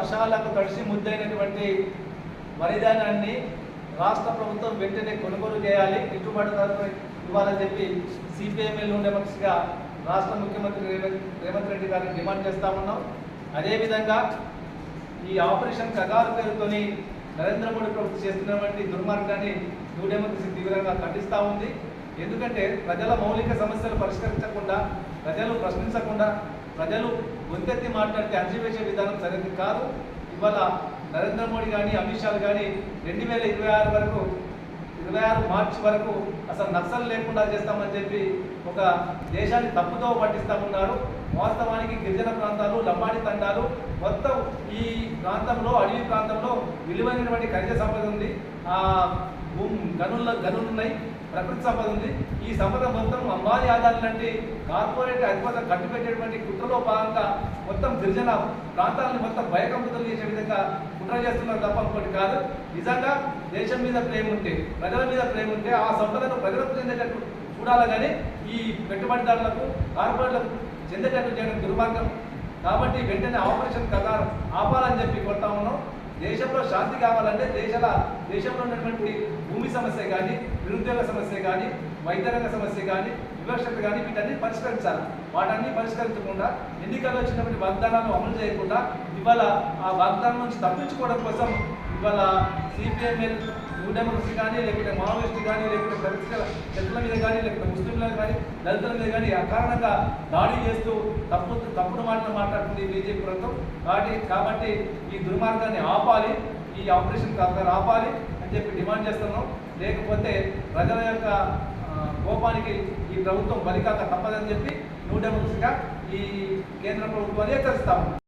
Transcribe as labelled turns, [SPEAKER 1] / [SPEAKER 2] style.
[SPEAKER 1] వర్షాలకు కలిసి ముద్దైనటువంటి వరిధాన్యాన్ని రాష్ట్ర ప్రభుత్వం వెంటనే కొనుగోలు చేయాలి. గిట్టుబాటు ధరకు ఇవ్వాలని చెప్పి సిపిఎంఎల్ ఉండే మనిషిగా రాష్ట్ర ముఖ్యమంత్రి రేవంత్ రేవంత్ రెడ్డి గారిని డిమాండ్ చేస్తా ఉన్నాం. అదేవిధంగా ఈ ఆపరేషన్ కగారు పేరుతోని నరేంద్ర మోడీ ప్రభుత్వం చేస్తున్నటువంటి దుర్మార్గాన్ని న్యూ డెమోక్రసీ తీవ్రంగా ఖండిస్తూ ఉంది. ఎందుకంటే ప్రజల మౌలిక సమస్యలు పరిష్కరించకుండా ప్రజలు ప్రశ్నించకుండా ప్రజలు గొంతెత్తి మాట్లాడితే అణచివేసే విధానం సరైనది కాదు. ఇవాళ నరేంద్ర మోడీ కానీ అమిత్ షా కానీ రెండు వేల ఇరవై ఆరు వరకు ఇరవై ఆరు మార్చి వరకు అసలు నక్సల్ లేకుండా చేస్తామని చెప్పి ఒక దేశాన్ని తప్పుతో పట్టిస్తామన్నారు. వాస్తవానికి గిరిజన ప్రాంతాలు లంబాడి తండాలు మొత్తం ఈ ప్రాంతంలో అడవి ప్రాంతంలో విలువైనటువంటి ఖనిజ సంపద ఉంది. భూమి గనుల గనులు ఉన్నాయి ప్రకృతి సంపద ఉంది. ఈ సంపద మొత్తం అంబానీ ఆదాలు లాంటి కార్పొరేట్ అధిపత కట్టుబెట్టేటువంటి కుట్రలో భాగంగా మొత్తం గిరిజన ప్రాంతాలను మొత్తం భయకంపితులు చేసే విధంగా కుట్ర చేస్తున్నారు తప్ప ఇంకోటి కాదు. నిజంగా దేశం మీద ప్రేమ ఉంటే ప్రజల మీద ప్రేమ ఉంటే ఆ సంపదను ప్రజలకు చెందేటట్టు చూడాలి కానీ ఈ పెట్టుబడిదారులకు కార్పొరేట్లకు చెందేటట్టు చేయడం దుర్మార్గం. కాబట్టి వెంటనే ఆపరేషన్ కదా ఆపాలని చెప్పి కొడతా ఉన్నాం. దేశంలో శాంతి కావాలంటే దేశాల దేశంలో ఉన్నటువంటి భూమి సమస్య కానీ నిరుద్యోగ సమస్య కానీ వైద్యరంగ సమస్య కానీ వివక్షత కానీ వీటన్ని పరిష్కరించాలి. వాటన్ని పరిష్కరించకుండా ఎన్నికల్లో వచ్చినటువంటి వాగ్దానాలు అమలు చేయకుండా ఇవాళ ఆ వాగ్దానం నుంచి తప్పించుకోవడం కోసం ఇవాళ సిపిఎంఎల్ న్యూ డెమోక్రసీ కానీ లేకపోతే మావోయిస్ట్ కానీ లేకపోతే దళితుల దళితుల మీద కానీ లేకపోతే ముస్లింల కానీ దళితుల మీద కానీ అకారణంగా దాడి చేస్తూ తప్పు తప్పుడు మాటలు మాట్లాడుతుంది బీజేపీ ప్రభుత్వం. కాబట్టి కాబట్టి ఈ దుర్మార్గాన్ని ఆపాలి ఈ ఆపరేషన్ కాక ఆపాలి అని చెప్పి డిమాండ్ చేస్తున్నాం. లేకపోతే ప్రజల యొక్క కోపానికి ఈ ప్రభుత్వం బలికాక తప్పదని చెప్పి న్యూ డెమోక్రసీగా ఈ కేంద్ర ప్రభుత్వాన్ని హెచ్చరిస్తాము.